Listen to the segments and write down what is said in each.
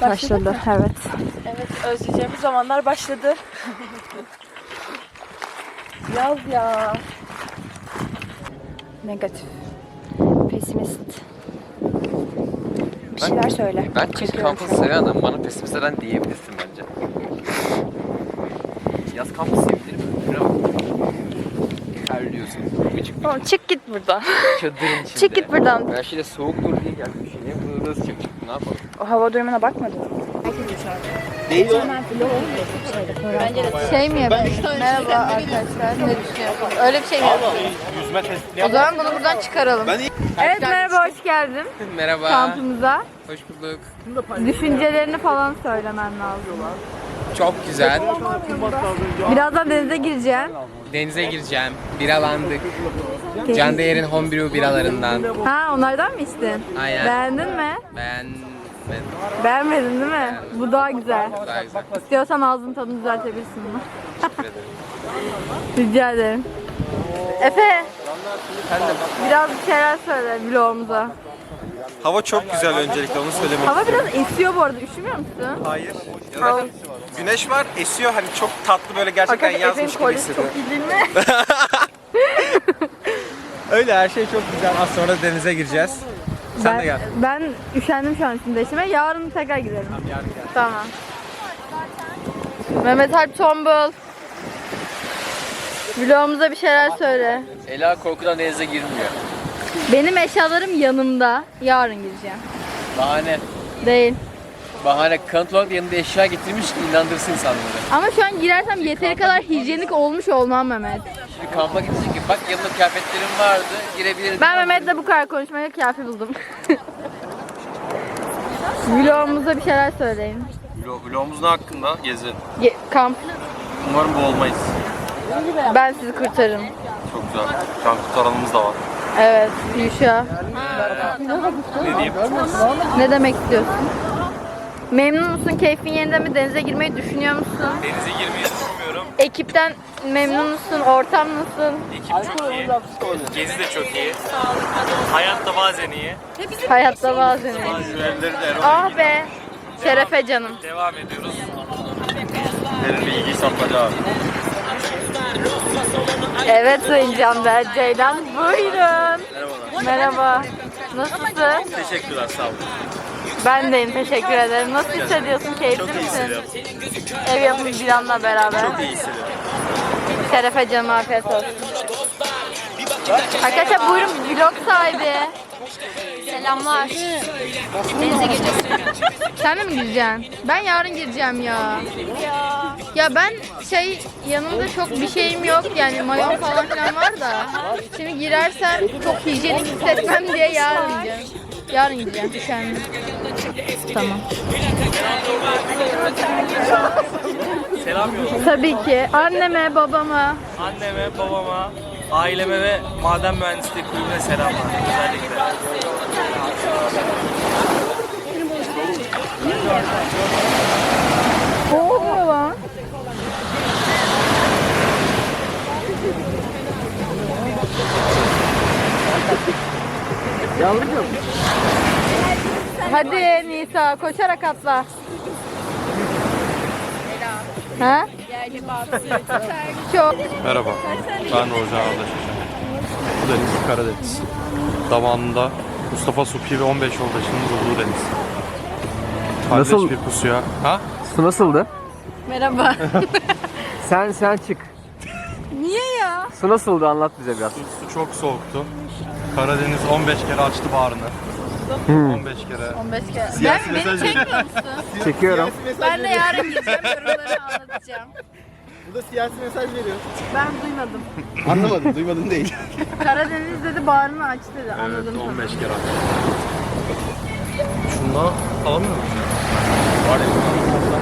Başladı. Evet. Evet özleyeceğimiz zamanlar başladı. Yaz ya. Negatif. Pesimist. Bir şeyler söyle. Ben kış Çekiyorum kampını şu an. seven adam bana pesimist eden diyebilirsin bence. Yaz kampı? Şuna bak. Terliyorsun. Küçük bir Oğlum çık git buradan. çadırın içinde. Çık git buradan. Ben şimdi soğuktur diye geldim. Şimdi bunu nasıl çıktık? Ne yapalım? O hava durumuna bakmadın mı? Şey mi yapıyorsun? Merhaba arkadaşlar. Ne düşünüyorsunuz? Öyle bir şey mi yapıyorsun? O zaman bunu buradan çıkaralım. Evet merhaba hoş geldin Merhaba. kampımıza. Hoş bulduk. Düşüncelerini falan söylemen lazım. Çok güzel. Birazdan denize gireceğim. Denize gireceğim. Biralandık. Can Değer'in Homebrew biralarından. Ha onlardan mı içtin? Aynen. Beğendin mi? Ben... Ben... Beğenmedin değil mi? Bu daha güzel. Daha güzel. İstiyorsan ağzının tadını düzeltebilirsin bunu. Teşekkür ederim. Rica ederim. Efe Efendim? biraz bir şeyler söyle vlogumuza. Hava çok güzel öncelikle onu söylemek Hava biraz esiyor bu arada. Üşümüyor musun? Hayır. Hava- Güneş var, esiyor hani çok tatlı böyle gerçekten Arkadaşlar yazmış Efe'nin gibi kolyesi hissediyorum. çok mi? Öyle her şey çok güzel. Az sonra denize gireceğiz. Sen ben, de gel. Ben üşendim şu an üstünde işime. Yarın tekrar gidelim. Tamam. Mehmet Alp Tombul. Vlogumuza bir şeyler söyle. Ela korkudan denize girmiyor. Benim eşyalarım yanımda. Yarın gireceğim. Bahane. Değil. Bahane kanıt olarak yanında eşya getirmiş ki inandırsın insanları. Ama şu an girersem yeteri kadar hijyenik olmuş olmam Mehmet. Şimdi kampa gidecek ki bak yanında kıyafetlerim vardı girebilirim. Ben Mehmet'le bu kadar konuşmaya kafi buldum. Vlogumuza bir şeyler söyleyin. Vlogumuz ne hakkında? Gezi. Ge- kamp. Umarım boğulmayız. Ben sizi kurtarırım. Çok güzel. Can kurtaranımız da var. Evet, Yuşa. Ne diyeyim? Ne demek istiyorsun? Memnun musun? Keyfin yerinde mi? Denize girmeyi düşünüyor musun? Denize girmeyi düşünmüyorum. Ekipten memnun musun? Ortam nasıl? Ekip çok iyi. Gezi de çok iyi. Hayat da bazen iyi. Hayatta bazen iyi. Ah be! Şerefe canım. Devam ediyoruz. Verin bilgi saplacağı. Evet Sayın Canber Ceylan. Buyurun. Merhaba. Nasılsın? Teşekkürler sağ olun. Ben deyim. Teşekkür ederim. Nasıl hissediyorsun? Keyifli Çok iyi misin? hissediyorum. Ev yapımı Dilan'la beraber. Çok iyi hissediyorum. Şerefe canım afiyet olsun. Arkadaşlar buyurun vlog sahibi. Selamlar. Denize gireceğiz. Sen de mi gireceksin? Ben yarın gireceğim ya. Ya ben şey yanımda çok bir şeyim yok yani mayon falan filan var da. Şimdi girersem çok hijyenik hissetmem diye yarın gideceğim. Yarın gideceğim üşendim. Tamam. Selam yok. Tabii ki. Anneme, babama, Anneme, babama, aileme ve maden mühendisliği kulübüne selamlar. Özellikle. Ne oluyor lan? Hadi Nisa koşarak atla. Ha? Merhaba, ben Rojan Ardaşaşan. Bu deniz Karadeniz. Zamanında Mustafa Supi ve 15 yoldaşının bulduğu deniz. Kardeş Nasıl? bir pusuya. Ha? Su nasıldı? Merhaba. Sen sen çık. Niye ya? Su nasıldı anlat bize biraz. Su, su çok soğuktu. Karadeniz 15 kere açtı bağrını. 15 kere. 15 kere. Siyasi ben, beni mesaj çekmiyor musun? Çekiyorum. Ben de yarın gideceğim yorumları anlatacağım. Burada siyasi mesaj veriyor. Ben duymadım. Anlamadım, duymadın değil. Karadeniz dedi bağrını aç dedi. Evet, Anladım. 15 kere. Şundan alamıyor musun? Var ya.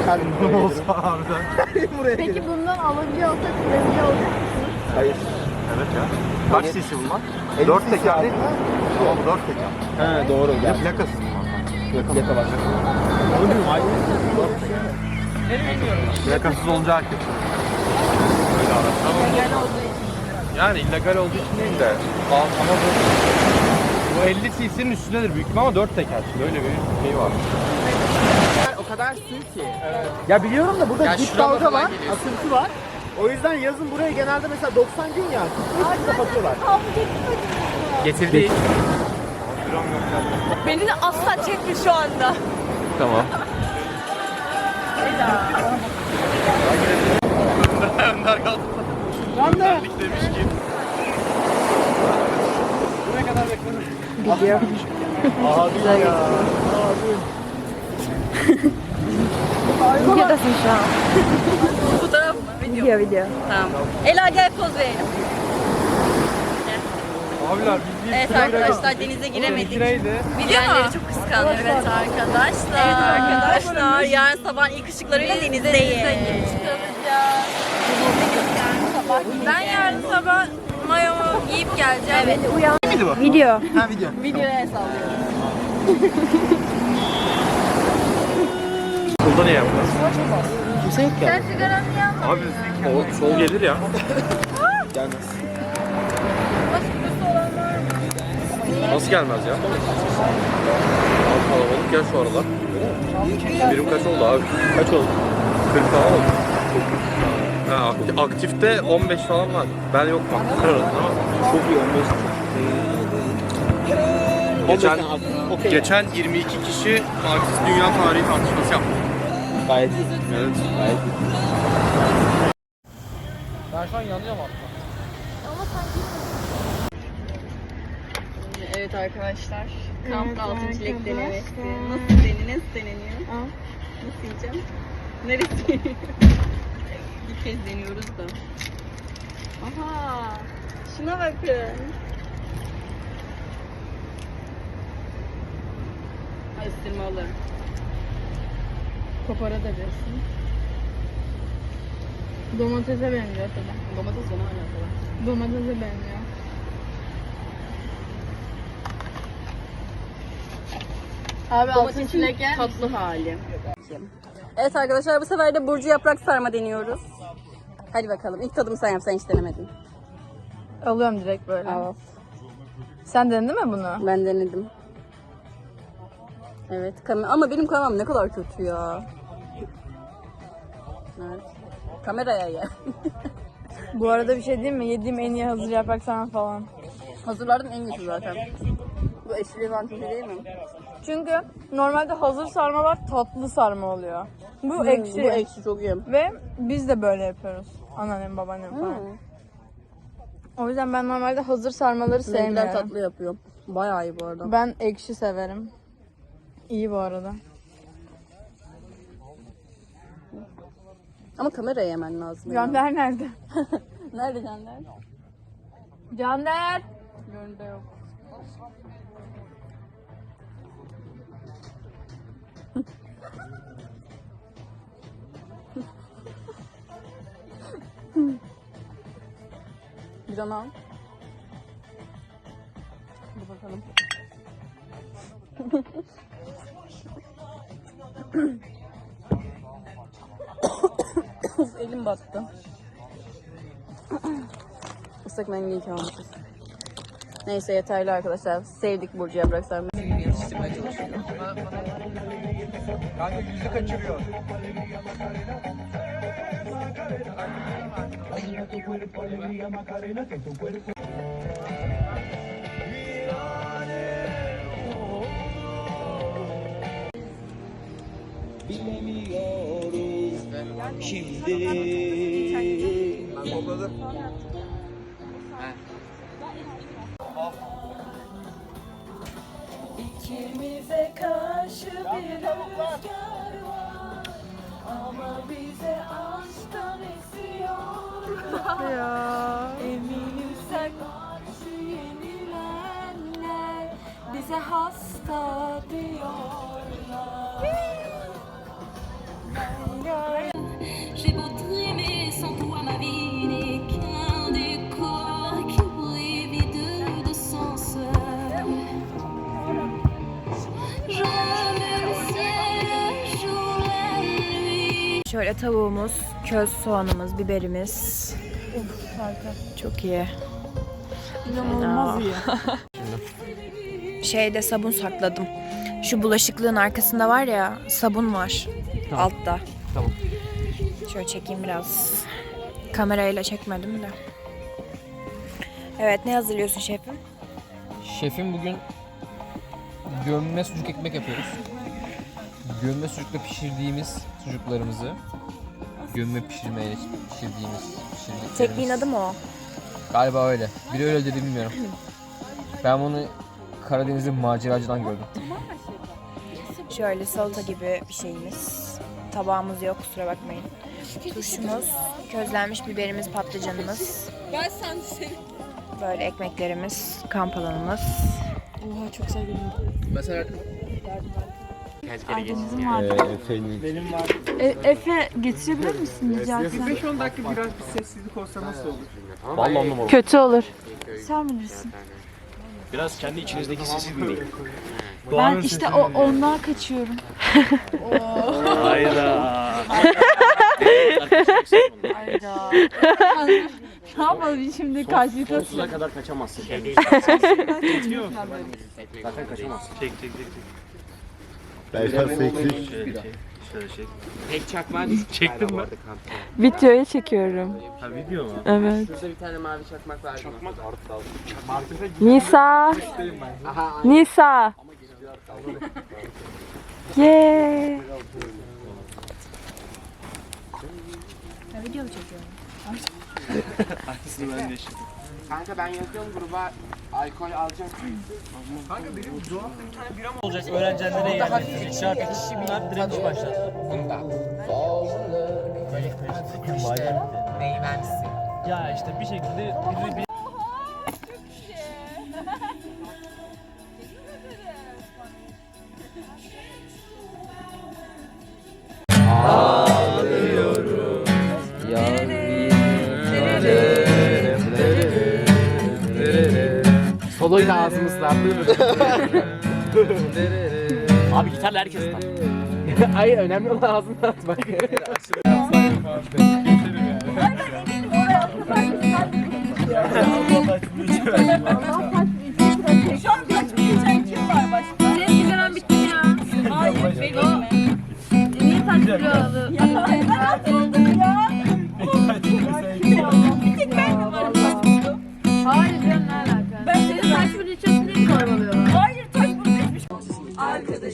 olsa harbiden. Peki bundan alabiliyor olsak kullanabiliyor olsak Hayır. Evet ya. Kaç cc bunlar? 4 teker değil mi? Tamam 4 teker. He doğru. Ya plakasız bunlar. Yaka, yaka var. Plakasız olunca herkes. Öyle araç. Yani illegal olduğu için değil de. Ama bu Bu 50 cc'nin üstündedir büyük ama 4 teker. Böyle bir şey var. O kadar sığ ki. Ya biliyorum da burada Ya dip dalga var, akıntı var. O yüzden yazın buraya genelde mesela 90 gün ya, hiç kapatıyorlar. Getirdik. Beni de asla çekme şu anda. Tamam. Videodasın şu an. Video video. Tamam. Ela gel poz verelim. Abiler biz bir Evet arkadaşlar denize giremedik. Videoları çok kıskanıyor. Evet arkadaşlar. Evet arkadaşlar. Yarın sabah ilk ışıklarıyla denizdeyiz. Ben yarın sabah mayomu giyip geleceğim. Evet uyan. Video. Ha video. Videoya sallıyoruz. Solda ne yapacağız? Kimse yok ya. Sen sigaranı yanma. Abi sol, sol gelir ya. Gelmez. Nasıl gelmez ya? Abi kalabalık ya şu aralar. Birim kaç oldu abi? Kaç oldu? 40 falan oldu. Ha, akti- aktifte 15 falan var. Ben yok bak. Çok iyi 15. Geçen, Okey. geçen 22 kişi Marksist dünya tarihi tartışması yaptı. Gayet iyi. Evet. Gayet iyi. Ben şu an yanıyorum Evet arkadaşlar. Kampta altın çilek denemesi. Nasıl deni, nasıl deneniyor? Nasıl yiyeceğim? Neresi? Bir kez deniyoruz da. Aha! Şuna bakın. Ay ısırmalı. Koparabilirsin. Domatese benziyor tabii. Domates ona alakalı. Domatese benziyor. Abi altın çilek yer tatlı hali. Evet arkadaşlar bu sefer de burcu yaprak sarma deniyoruz. Hadi bakalım. İlk tadımı sen yap. Sen hiç denemedin. Alıyorum direkt böyle. Evet. Sen denedin mi bunu? Ben denedim. Evet. Kam- ama benim kameram ne kadar kötü ya. Evet. Kameraya ye. Bu arada bir şey diyeyim mi? Yediğim en iyi hazır yaprak sarma falan. Hazırlardım en iyisi zaten. Bu eşli avantajı değil mi? Çünkü normalde hazır sarmalar tatlı sarma oluyor. Bu ekşi. Bu ekşi çok iyi. Ve biz de böyle yapıyoruz. Anneannem, babaannem falan. Hmm. O yüzden ben normalde hazır sarmaları Sevgiler sevmiyorum. tatlı yapıyor. Bayağı iyi bu arada. Ben ekşi severim. İyi bu arada. Ama kameraya yemen lazım. ya. Cander nerede? Nerede Caner? Cander! Göründe yok. Bir an al. Hadi bakalım. Of, Elim battı. Islak mendil kalmışız. Neyse yeterli arkadaşlar. Sevdik Burcu Yaprak Sarmayı. Kanka yüzü kaçırıyor. İkimize karşı bir rüzgar var. Ama bize aşktan esiyor. Eminim sen karşı yenilenler Bize hasta diyorlar Şöyle tavuğumuz, köz soğanımız, biberimiz. Çok iyi. İnanılmaz iyi. şeyde sabun sakladım. Şu bulaşıklığın arkasında var ya sabun var altta. Şöyle çekeyim biraz. Kamerayla çekmedim de. Evet ne hazırlıyorsun şefim? Şefim bugün gömme sucuk ekmek yapıyoruz. Gömme sucukla pişirdiğimiz sucuklarımızı gömme pişirmeyle pişirdiğimiz pişirdiklerimiz. Tekniğin adı mı o? Galiba öyle. Biri öyle dedi bilmiyorum. Ben bunu Karadeniz'in maceracıdan gördüm. Şöyle salata gibi bir şeyimiz. Tabağımız yok kusura bakmayın. Turşumuz, közlenmiş biberimiz, patlıcanımız. Ben sen. Böyle ekmeklerimiz, kamp alanımız. Oha çok sevdim. Mesela E, Efe getirebilir misin rica etsem? 5-10 dakika biraz bir sessizlik olsa nasıl olur? Vallahi on numara. Kötü olur. Sen bilirsin. Biraz kendi içinizdeki sesi dinleyin. Ben işte o ondan kaçıyorum. Hayda. Hayda. ne yapalım şimdi karşılıklı? Sonsuza kadar kaçamazsın. Zaten kaçamazsın. Çek çek çek. Belki seksi. Şöyle çek. Tek çakmağı düştü. Çektin mi? Videoya çekiyorum. Ha video mu? Evet. Şurada bir tane mavi çakmak var. Çakmak Nisa. Nisa. Yeah. Aynısını ben de işte. Kanka ben yazıyorum gruba alkol alacağım. olacak öğrencenlere yani. Şart kişi bunlar direnç başlar. Bunda. Meyvensi. Ya işte bir şekilde birini bir Abi gitarla herkes atar. Hayır önemli olan ağzını atmak. Senin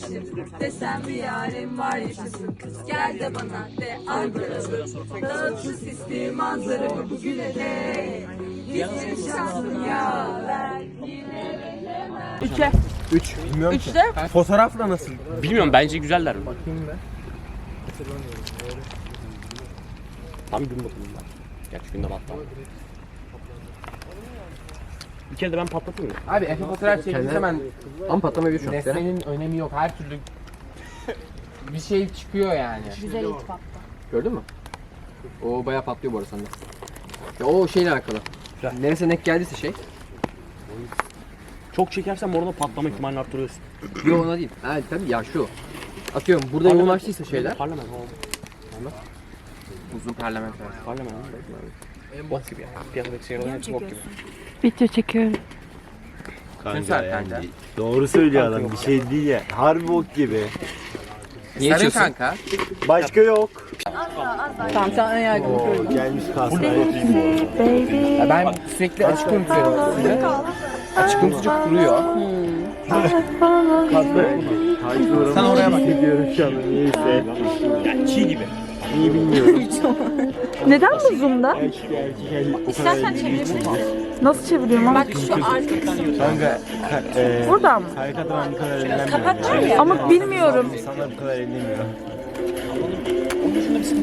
Arkadaşım desem bir yarim var yaşasın Gel de bana de arkadaşım Dağıtsın sisli manzaramı bugüne de Gitsin şansım ya ben yine 3. Bilmiyorum ki. Fotoğrafla nasıl? Bilmiyorum bence güzeller. Bakayım be. Tam gün bakımında. Gerçi günde battı. Bir kere de ben patlatayım mı? Abi Efe fotoğraf çekilse ben ama patlamayabilir şu an. Nesnenin önemi yok. Her türlü bir şey çıkıyor yani. Güzel iltifat. Gördün mü? O bayağı patlıyor bu arada sende. Ya o şeyle alakalı. Neresine denk geldiyse şey. Çok çekersen orada patlama ihtimalini arttırıyorsun. Yok ona değil. Ha tabii ya şu. Atıyorum burada yoğunlaştıysa şeyler. Parlament. Uzun parlamenter. Parlament. Bok gibi ya. Piyasadaki şeylerin hepsi bok gibi. Video çekiyorum Kanka yani. Doğru söylüyor adam. Bir şey değil ya. Harbi bok gibi. Niye içiyorsun? kanka. Başka yok. Tamam sen ön yargılı gelmiş kasmaya. Ya ben sürekli açık unutuyorum sizi. Açık unutucu kuruyor. Sen oraya bak. Gidiyorum şu an. Neyse. Yani çiğ gibi. İyi bilmiyorum. Neden bu zoom'da? İstersen çevirebilirsin. Nasıl çeviriyorum ama? Kanka. ka- e, Buradan mı? Ben bu kadar eğlenmiyorum. Ama bilmiyorum. İnsanlar bu kadar eğlenmiyor.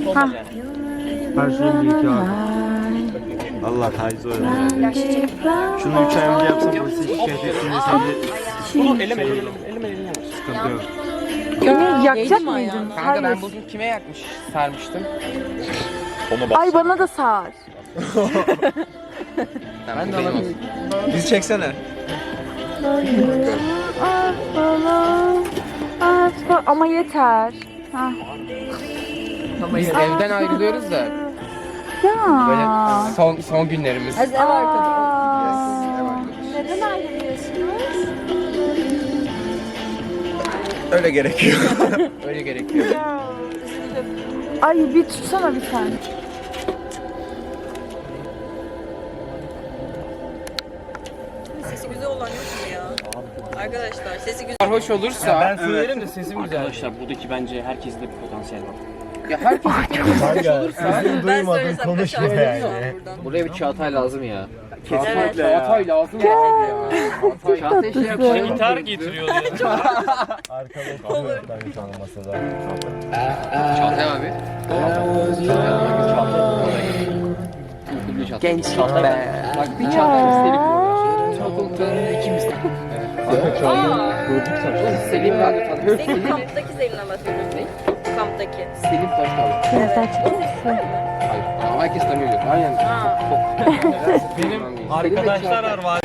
Bir yani. Her şeyin büyük abi. Allah taciz öyle. Şunu 3 ay önce yapsam polise şikayet etsin Bunu eleme eleme eleme eleme. sıkıntı yok. Beni yakacak mıydın? Kanka Hayır. ben bugün kime yakmış sarmıştım? Ay bana da sağır. Ben de alabilirim. Bizi çeksene. Ama yeter. Ha. Ama biz evden ayrılıyoruz da Ya. böyle son son günlerimiz. Hadi ev arkadaşı. Aa. Neden ayrılıyorsunuz? Öyle gerekiyor. Öyle gerekiyor. Ay bir tutsana bir tane. Sesi güzel olan yok mu ya? Arkadaşlar sesi güzel. Sarhoş olursa Ben söylerim de sesim güzel. Arkadaşlar buradaki bence herkeste bir potansiyel var. Ya herkes sarhoş olursa Ben söylesem kaçar yani. buradan. buraya bir Çağatay lazım ya. Evet. Çağatay lazım ya. Çağatay. Çağatay şey yapacak. Gitar getiriyor diyor. Arkada oturuyor bir tane masada. Çağatay abi. Gençlik be. Bak bir Çağatay istedik. Okulda ikimiz. Selim ben de tanıyorum. Senin kamptaki Selin'den bahsediyoruz. Kamptaki. Selim Taşkal. Evet. Hayır. Ama herkes tanıyor. Aynen. Benim arkadaşlar var.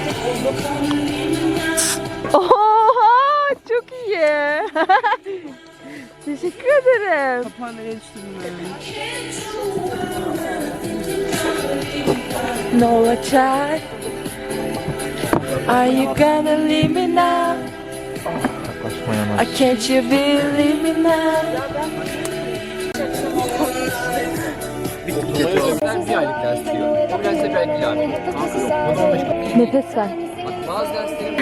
Oha çok iyi. Teşekkür ederim. Ne olacak? Are you gonna leave me now? I can't you believe me now? Ben bir aylık ders diyor. O biraz da belki abi. Bunu 15 Nefes ver. Bak bazı derslerin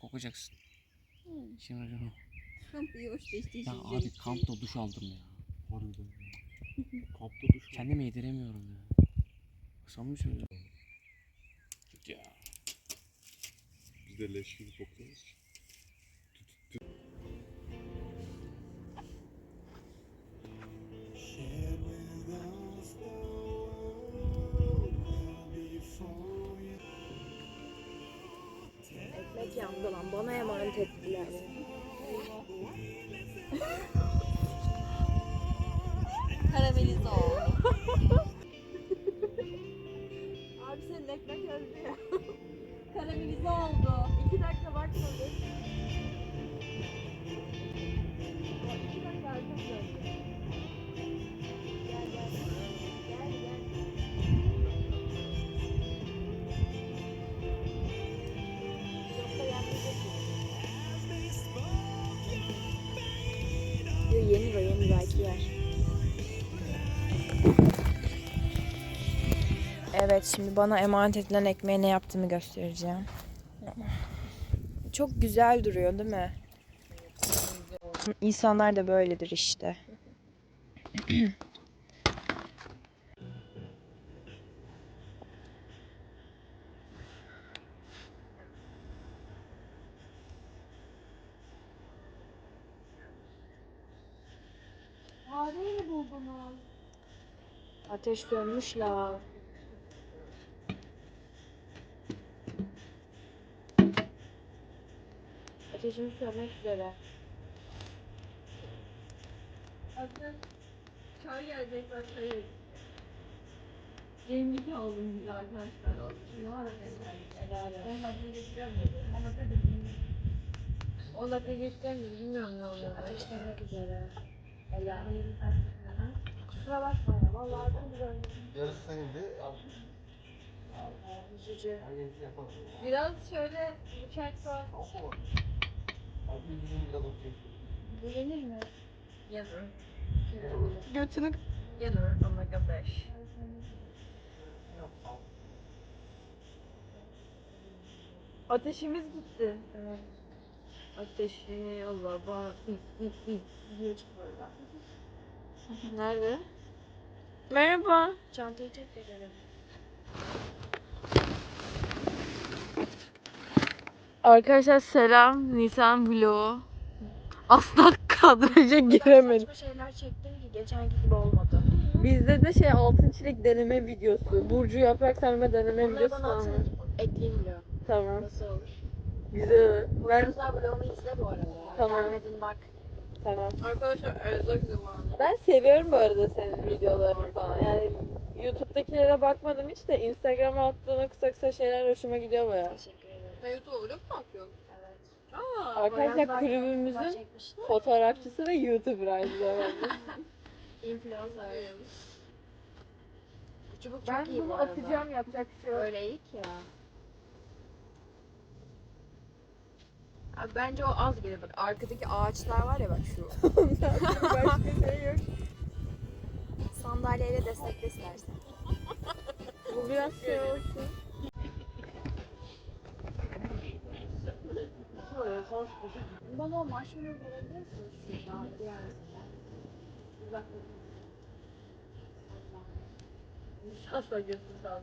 Kokacaksın. Şimdi hocam. Kamp iyi hoş geçti. Ya abi kampta duş aldım ya. Kampta duş. Kendime yediremiyorum ya. Samimi söylüyorum. Ya. Biz de leş gibi kokuyoruz. Ekmek yandı lan. Bana emanet ettiler. Karamelize oldu. Abi senin ekmek öldü ya. Karamelize oldu. İki dakika bakmadı. Evet şimdi bana emanet edilen ekmeğe ne yaptığımı göstereceğim. Çok güzel duruyor değil mi? İnsanlar da böyledir işte. Fareyi buldunuz. Ateş sönmüş Ateşimiz sönmek üzere. Hazır. Çay gelecek ben çayı. Yemlik aldım biz arkadaşlar. Ne var Ben hazır geçeceğim Ama tabii O dakika geçeceğim de bilmiyorum ne oluyor. Başlamak üzere. Ela. Kusura bakma ya. Vallahi çok güzel. Yarısı senindi. Üzücü. Biraz şöyle bıçak var. Bu yenir mi? Yenir. Götünü Yenir omega 5. Ateşimiz gitti. Evet. Ateşi Allah bak. Nerede? Merhaba. Çantayı tek ederim. Arkadaşlar selam. Nisan vlogu. Asla kadraja giremedim. Saçma şeyler çektim ki geçenki gibi olmadı. Bizde de şey altın çilek deneme videosu. Burcu yaprak sarma deneme Bunları videosu bana falan. atsana. Ekleyeyim diyor. Tamam. Nasıl olur? Güzel. Ben Kızlar vlogumu izle bu arada. Tamam. Gelmedin bak. tamam. Arkadaşlar erzak zamanı. Ben seviyorum bu arada senin videolarını falan. Yani YouTube'dakilere bakmadım hiç de Instagram'a attığın kısa kısa şeyler hoşuma gidiyor baya. Teşekkür YouTube'a vlog mu atıyorsun? Evet. Aa. Arkadaşlar Bayanlar kulübümüzün fotoğrafçısı ve YouTuber aynı zamanda. Influencer. çubuk çok Ben iyi bunu bu arada. atacağım yapacak bir şey yok. Öyle iyi ki ya. Abi bence o az gelir bak. Arkadaki ağaçlar var ya bak şu. Başka şey yok. Sandalyeyle destekle istersen. Bu biraz şey olsun. Bana o marshmallow verebilir misin? Şuradan diğer mesela. Uzak Asla gözüm sağlığı.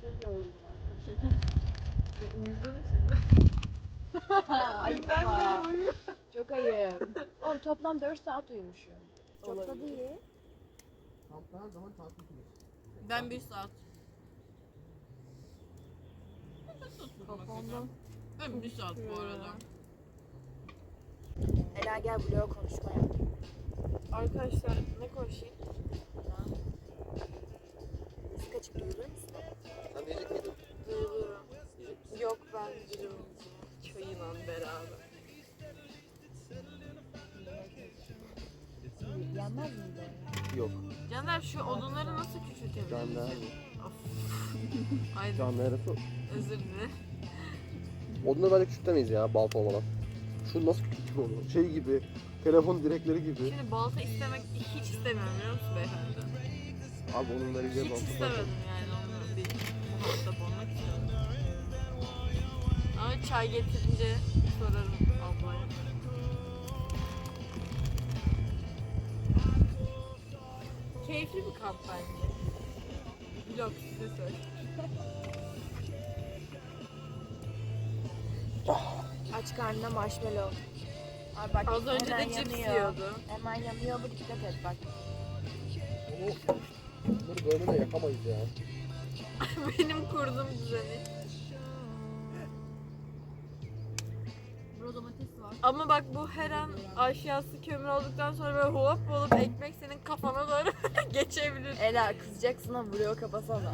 Çok yoruldum. Ayıp Çok ayıp. Oğlum toplam 4 saat uyumuşum. Çok da değil. Ben bir saat. Kafamda. Ben bir saat bu arada. Ela gel bloğa konuşma yap. Arkadaşlar ne konuşayım? Müzik açık duyulur musun? Sen diyecek miydin? Duyuluyorum. Yok ben bilirim. Çayıyla beraber. Yanmaz mıydı? Yok. Caner şu odunları nasıl küçültebiliriz? Canlı Ay Canlı arası. özür dilerim. Odunları bence küçültemeyiz ya balta olmadan. Şu nasıl küçültür onu? Şey gibi, telefon direkleri gibi. Şimdi balta istemek hiç istemiyorum biliyor musun beyefendi? Abi onun vereceği Hiç balta. istemedim yani onu bir muhatap olmak istemedim. Ama çay getirince sorarım ablaya. Keyifli bir kamp bence. Vlog size söyle. Aç karnına marshmallow. Ay bak Az önce de cips yanıyor. yiyordu. Hemen yanıyor bu dikkat et bak. Bunları böyle de yakamayız ya. Benim kurduğum düzeni. Domates var. Ama bak bu her an aşağısı kömür olduktan sonra böyle hop olup ekmek senin kafana doğru geçebilir. Ela kızacaksın ama bloğu kapasana.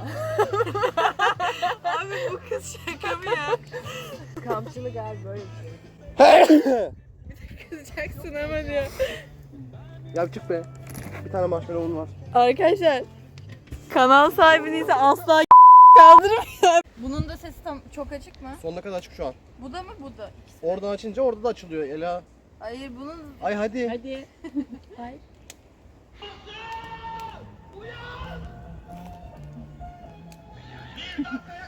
Abi bu kız şaka mı ya? Kampçılık abi böyle bir şey. Kızacaksın ama diyor. Ya çık be. Bir tane marshmallow'un var. Arkadaşlar kanal sahibiniyse asla kaldırmıyor. Bunun da sesi tam çok açık mı? Sonuna kadar açık şu an. Bu da mı bu da? Oradan açınca orada da açılıyor Ela. Hayır bunun Ay hadi. hadi. İşe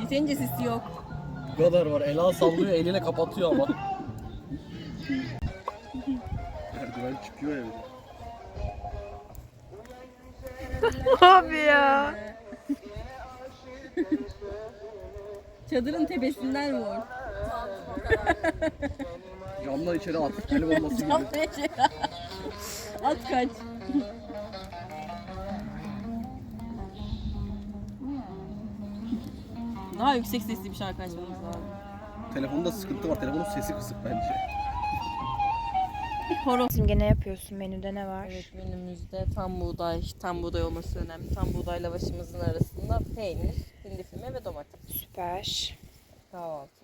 Yeterince sisi yok. Bu kadar var. Ela sallıyor eliyle kapatıyor ama. Merdiven çıkıyor ya. Abi ya. Çadırın tepesinden vur. Camdan içeri at. El bombası gibi. At kaç. Daha yüksek sesli bir şarkı açmamız lazım. Telefonda sıkıntı var. Telefonun sesi kısık bence. Simge ne yapıyorsun menüde ne var? Evet menümüzde tam buğday, tam buğday olması önemli. Tam buğday lavaşımızın arasında peynir, hindi füme ve domates. Süper. Kahvaltımız.